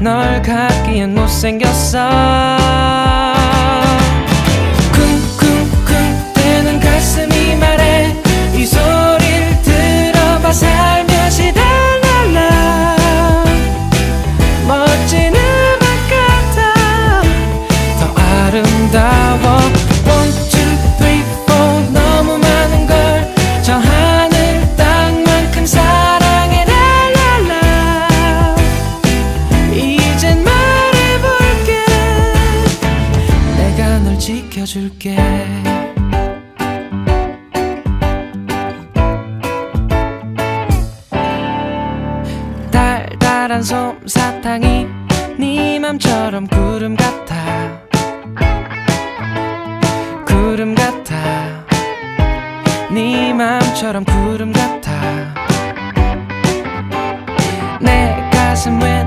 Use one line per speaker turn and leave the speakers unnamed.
널 갖기엔 못생겼어 지켜줄게. 달달한 솜사탕이 네 맘처럼 구름 같아. 구름 같아. 네 맘처럼 구름 같아. 내 가슴 왼쪽